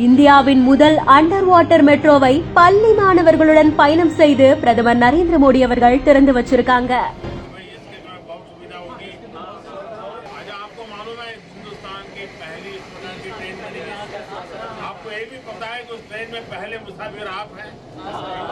இந்தியாவின் முதல் under water மெட்ரோவை பள்ளி மாணவர்களுடன் பயணம் செய்து பிரதமர் நரேந்திர மோடி அவர்கள் திறந்து வச்சிருக்காங்க इसके कारण बहुत सुविधा होगी आज आपको मालूम है हिंदुस्तान की पहली इस प्रकार की ट्रेन बनी है आपको ये भी पता है कि उस ट्रेन में पहले मुसाफिर आप हैं हैं?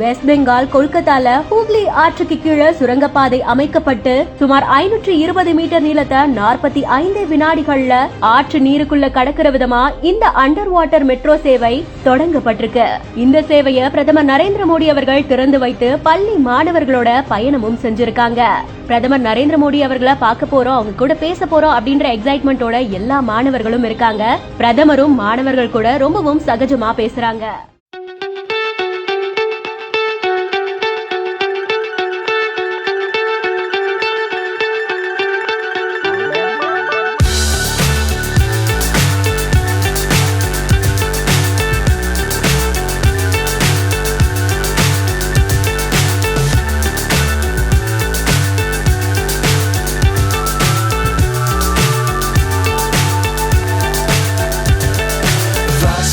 வெஸ்ட் பெங்கால் கொல்கத்தால ஹூக்லி ஆற்றுக்கு கீழே சுரங்கப்பாதை அமைக்கப்பட்டு சுமார் ஐநூற்று இருபது மீட்டர் நீளத்தை நாற்பத்தி ஐந்து வினாடிகள்ல ஆற்று நீருக்குள்ள கடக்கிற விதமா இந்த அண்டர் வாட்டர் மெட்ரோ சேவை தொடங்கப்பட்டிருக்கு. இந்த சேவையை பிரதமர் நரேந்திர மோடி அவர்கள் திறந்து வைத்து பள்ளி மாணவர்களோட பயணமும் செஞ்சிருக்காங்க. பிரதமர் நரேந்திர மோடி அவர்களை பார்க்க போறோம் அவங்க கூட பேச போறோம் அப்படின்ற எக்ஸைட்மெண்டோட எல்லா மாணவர்களும் இருக்காங்க. பிரதமரும் மாணவர்கள் கூட ரொம்பவும் சகஜமா பேசுறாங்க.